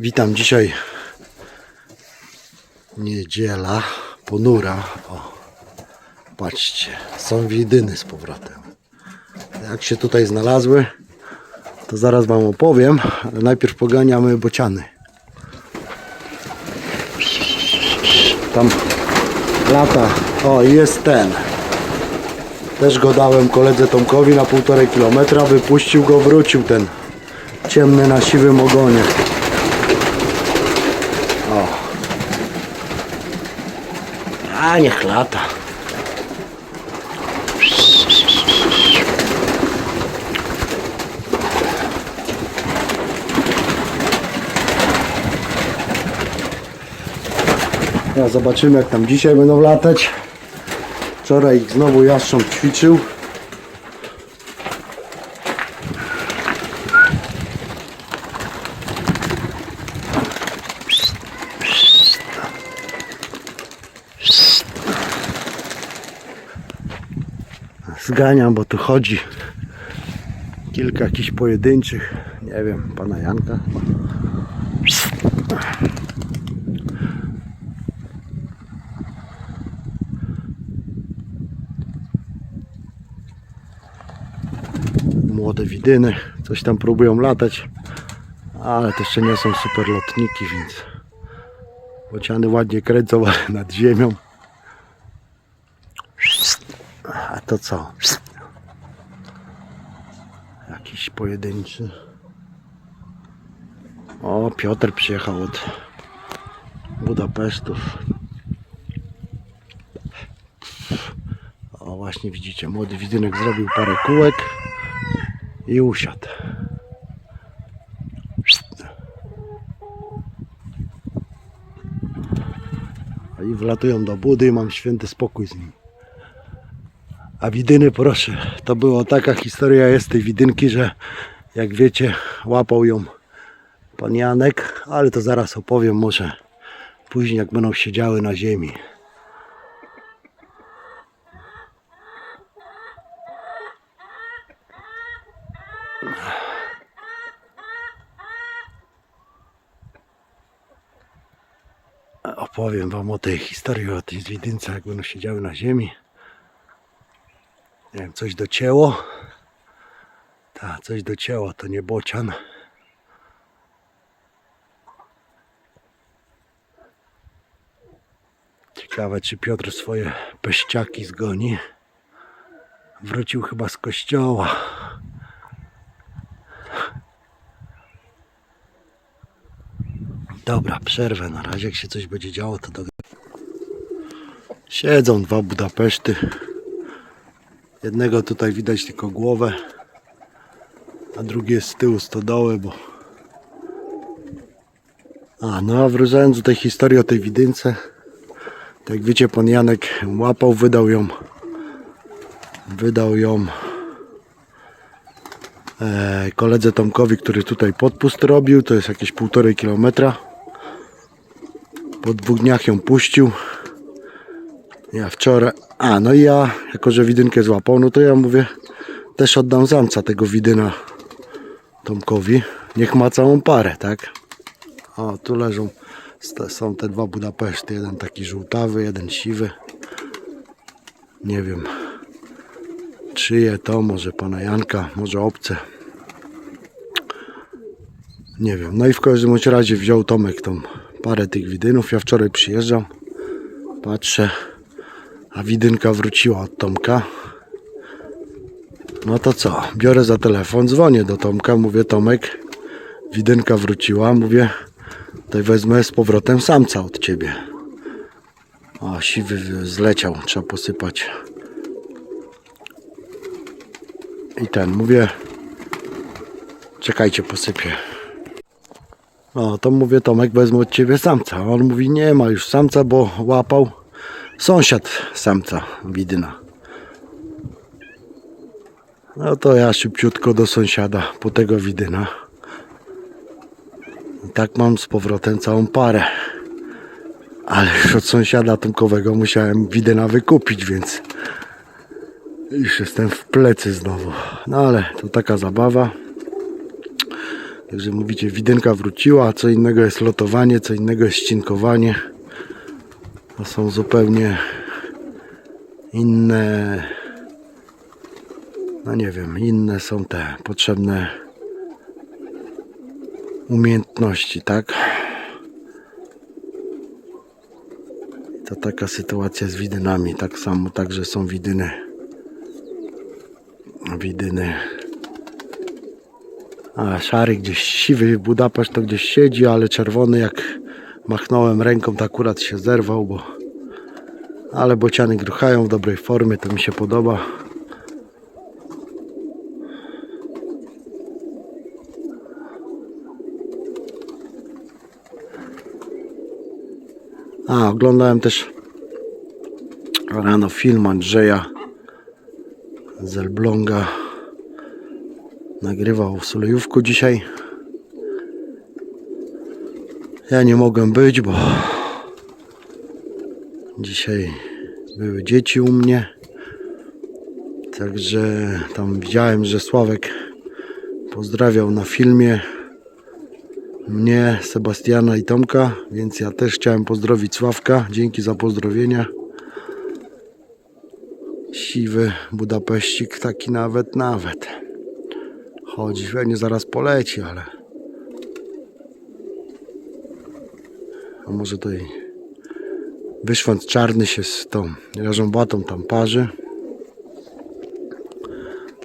Witam dzisiaj niedziela, ponura. O, patrzcie, są widyny z powrotem. Jak się tutaj znalazły, to zaraz Wam opowiem, ale najpierw poganiamy bociany. Tam lata, o jest ten. Też go dałem koledze Tomkowi na półtorej kilometra, wypuścił go, wrócił ten ciemny na siwym ogonie. A niech lata. Ja zobaczymy jak tam dzisiaj będą latać. Wczoraj ich znowu jastrząb ćwiczył. Zganiam, bo tu chodzi kilka jakichś pojedynczych, nie wiem, pana Janka. Młode widyny, coś tam próbują latać, ale to jeszcze nie są super lotniki, więc bociany ładnie kręcą nad ziemią. A to co? Jakiś pojedynczy. O, Piotr przyjechał od Budapesztów. O, właśnie widzicie, młody widynek zrobił parę kółek i usiadł. I wlatują do budy i mam święty spokój z nimi. A widyny, proszę, to była taka historia jest tej widynki, że jak wiecie, łapał ją pan Janek, ale to zaraz opowiem może później, jak będą siedziały na ziemi. Opowiem wam o tej historii, o tej widynce, jak będą siedziały na ziemi. Nie wiem, coś docięło. Tak, coś docięło, to nie bocian. Ciekawe, czy Piotr swoje peściaki zgoni. Wrócił chyba z kościoła. Dobra, przerwę na razie. Jak się coś będzie działo, to do... Siedzą dwa Budapeszty. Jednego tutaj widać tylko głowę, a drugi jest z tyłu stodoły, bo... A, no a wracając do tej historii o tej widynce, tak jak wiecie, pan Janek łapał, wydał ją, wydał ją e, koledze Tomkowi, który tutaj podpust robił, to jest jakieś półtorej kilometra. Po dwóch dniach ją puścił. Ja wczoraj, a no i ja, jako że widynkę złapał, no to ja mówię, też oddam zamca tego widyna Tomkowi. Niech ma całą parę, tak? O, tu leżą, są te dwa Budapeszty, jeden taki żółtawy, jeden siwy. Nie wiem, czyje to, może pana Janka, może obce. Nie wiem, no i w każdym razie wziął Tomek tą parę tych widynów. Ja wczoraj przyjeżdżam, patrzę, a widynka wróciła od Tomka. No to co? Biorę za telefon, dzwonię do Tomka, mówię Tomek, widynka wróciła, mówię, to wezmę z powrotem samca od ciebie. O, siwy zleciał, trzeba posypać. I ten, mówię, czekajcie, posypię. No, to mówię, Tomek, wezmę od ciebie samca. On mówi, nie ma już samca, bo łapał sąsiad samca widyna. No to ja szybciutko do sąsiada po tego widyna. I tak mam z powrotem całą parę. Ale już od sąsiada Tomkowego musiałem widyna wykupić, więc już jestem w plecy znowu. No ale to taka zabawa. Także mówicie, widynka wróciła, co innego jest lotowanie, co innego jest ścinkowanie. To są zupełnie inne, no nie wiem, inne są te potrzebne umiejętności, tak? To taka sytuacja z widynami. Tak samo także są widyny. Widyny. A szary gdzieś siwy Budapeszt to gdzieś siedzi, ale czerwony jak machnąłem ręką to akurat się zerwał, bo ale bociany gruchają w dobrej formie, to mi się podoba. A, oglądałem też rano film Andrzeja z Elbląga. Nagrywał w Sulejówku dzisiaj. Ja nie mogłem być, bo dzisiaj były dzieci u mnie. Także tam widziałem, że Sławek pozdrawiał na filmie mnie, Sebastiana i Tomka, więc ja też chciałem pozdrowić Sławka. Dzięki za pozdrowienia. Siwy Budapeścik, taki nawet, nawet. Chodzi, pewnie zaraz poleci, ale... A może tutaj wyszwąt czarny się z tą jarząbatą tam parzy.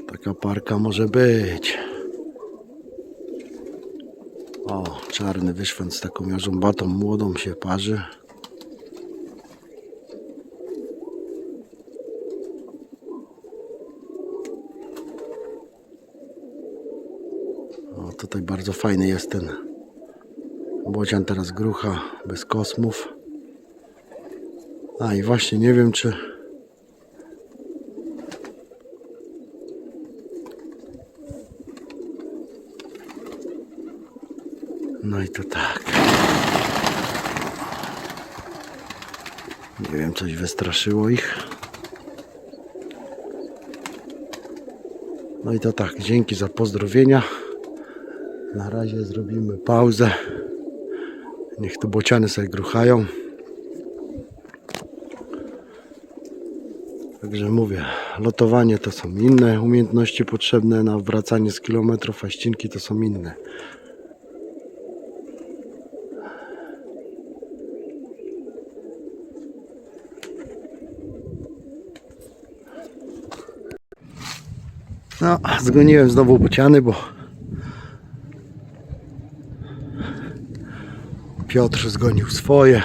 Taka parka może być. O, czarny wyszwęt z taką jarząbatą młodą się parzy. O, tutaj bardzo fajny jest ten bocian teraz grucha bez kosmów. A i właśnie nie wiem czy No i to tak. Nie wiem, coś wystraszyło ich. No i to tak, dzięki za pozdrowienia. Na razie zrobimy pauzę. Niech tu bociany sobie gruchają. Także mówię, lotowanie to są inne umiejętności potrzebne na wracanie z kilometrów, a ścinki to są inne. No, zgoniłem znowu bociany, bo Piotr zgonił swoje.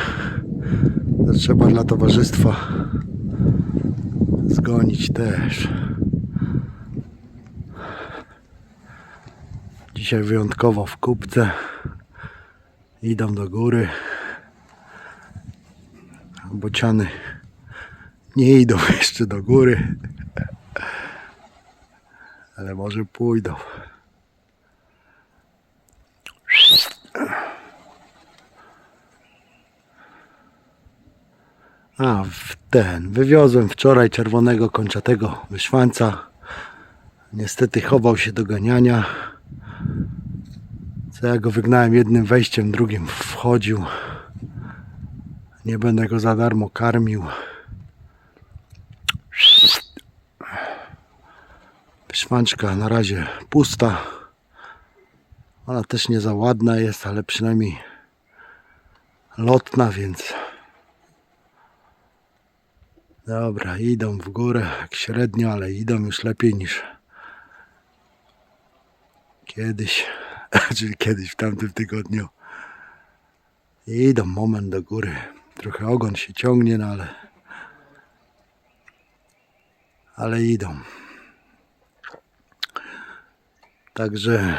Trzeba dla towarzystwa zgonić też. Dzisiaj wyjątkowo w kupce. Idą do góry. Bociany nie idą jeszcze do góry ale może pójdą. A, w ten. Wywiozłem wczoraj czerwonego kończatego wyszwanca. Niestety chował się do ganiania. Co ja go wygnałem jednym wejściem, drugim wchodził. Nie będę go za darmo karmił. Szwanczka na razie pusta. Ona też nie za ładna jest, ale przynajmniej lotna, więc dobra, idą w górę jak średnio, ale idą już lepiej niż kiedyś, czyli kiedyś w tamtym tygodniu. Idą moment do góry. Trochę ogon się ciągnie, no ale ale idą. Także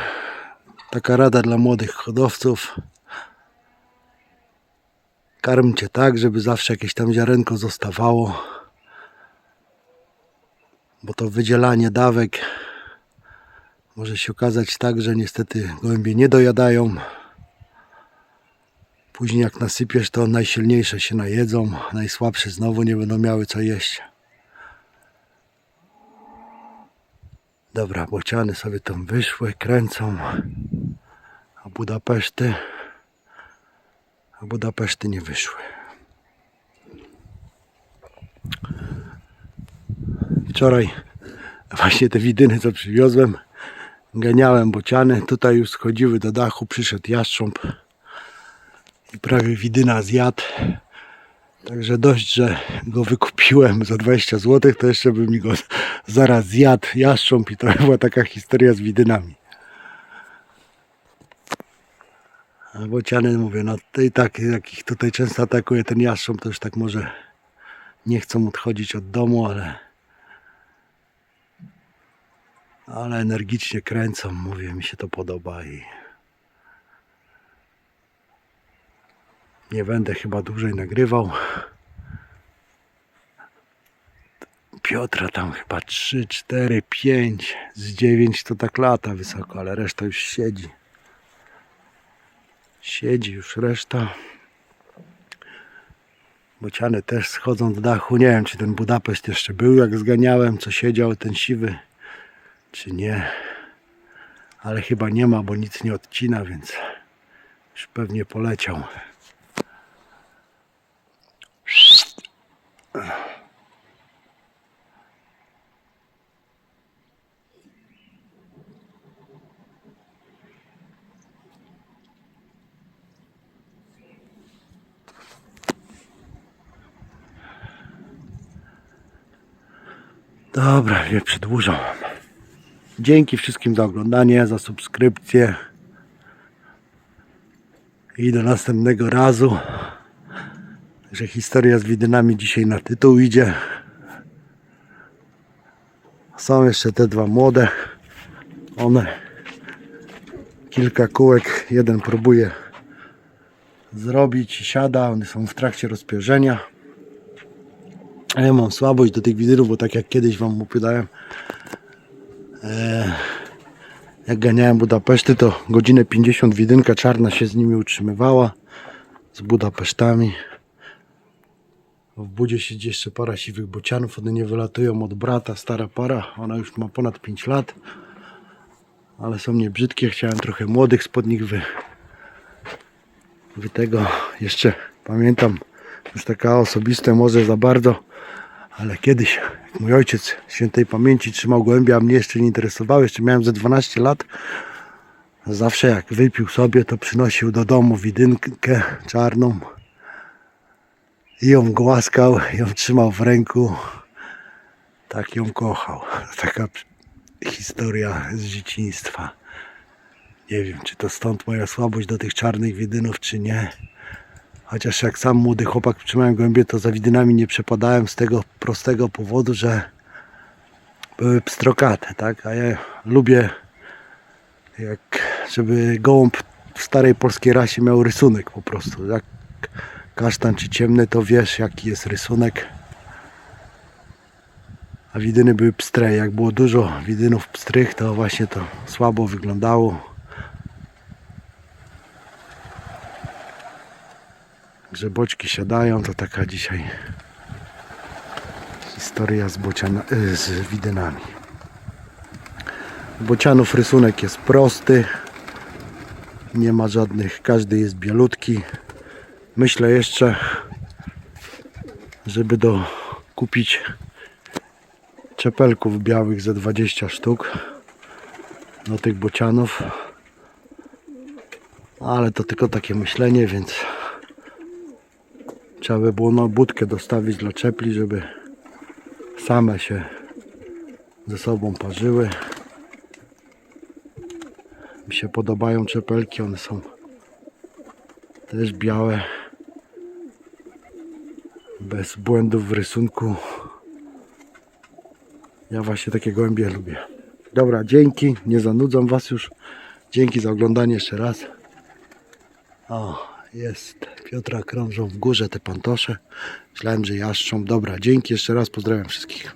taka rada dla młodych hodowców. Karmcie tak, żeby zawsze jakieś tam ziarenko zostawało. Bo to wydzielanie dawek może się okazać tak, że niestety gołębie nie dojadają. Później jak nasypiesz, to najsilniejsze się najedzą, najsłabsze znowu nie będą miały co jeść. Dobra, bociany sobie tam wyszły, kręcą. A Budapeszty. A Budapeszty nie wyszły. Wczoraj właśnie te widyny co przywiozłem ganiałem bociany. Tutaj już schodziły do dachu, przyszedł jastrząb i prawie widyna zjadł. Także dość, że go wykupiłem za 20 zł, to jeszcze by mi go zaraz zjadł jastrząb i to była taka historia z widynami. A bociany mówię, no i tak jak ich tutaj często atakuje ten jastrząb, to już tak może nie chcą odchodzić od domu, ale ale energicznie kręcą, mówię, mi się to podoba i nie będę chyba dłużej nagrywał. Piotra tam chyba 3, 4, 5, z 9 to tak lata wysoko, ale reszta już siedzi. Siedzi już reszta. Bociany też schodzą do dachu. Nie wiem, czy ten Budapeszt jeszcze był, jak zganiałem, co siedział ten siwy, czy nie. Ale chyba nie ma, bo nic nie odcina, więc już pewnie poleciał. Dobra, nie przedłużam. Dzięki wszystkim za oglądanie, za subskrypcję. I do następnego razu. Że historia z widynami dzisiaj na tytuł idzie. Są jeszcze te dwa młode. One kilka kółek. Jeden próbuje zrobić i siada. One są w trakcie rozpierzenia. Ja mam słabość do tych widyrów, bo tak jak kiedyś Wam opowiadałem, jak ganiałem Budapeszty, to godzinę 50 widynka czarna się z nimi utrzymywała, z Budapesztami. W budzie siedzi jeszcze para siwych bocianów, one nie wylatują od brata, stara para, ona już ma ponad 5 lat, ale są niebrzydkie, chciałem trochę młodych spod nich wy, wy tego, jeszcze pamiętam, już taka osobiste może za bardzo, ale kiedyś, mój ojciec świętej pamięci trzymał gołębia, a mnie jeszcze nie interesowało, jeszcze miałem ze 12 lat. Zawsze jak wypił sobie, to przynosił do domu widynkę czarną i ją głaskał, ją trzymał w ręku. Tak ją kochał. Taka historia z dzieciństwa. Nie wiem, czy to stąd moja słabość do tych czarnych widynów, czy nie. Chociaż jak sam młody chłopak trzymałem gołębie, to za widynami nie przepadałem z tego prostego powodu, że były pstrokate, tak? A ja lubię, jak żeby gołąb w starej polskiej rasie miał rysunek po prostu. Jak kasztan czy ciemny, to wiesz jaki jest rysunek. A widyny były pstre. Jak było dużo widynów pstrych, to właśnie to słabo wyglądało. Grzeboczki siadają, to taka dzisiaj historia z, bociana, y, z widynami. Bocianów rysunek jest prosty, nie ma żadnych, każdy jest bielutki. Myślę jeszcze, żeby do kupić czepelków białych ze 20 sztuk do tych bocianów. Ale to tylko takie myślenie, więc Trzeba by było na budkę dostawić dla czepli, żeby same się ze sobą parzyły. Mi się podobają czepelki, one są też białe. Bez błędów w rysunku. Ja właśnie takie gołębie lubię. Dobra, dzięki. Nie zanudzam Was już. Dzięki za oglądanie jeszcze raz. O, jest. Piotra krążą w górze te pantosze. Myślałem, że jaszczą. Dobra, dzięki jeszcze raz. Pozdrawiam wszystkich.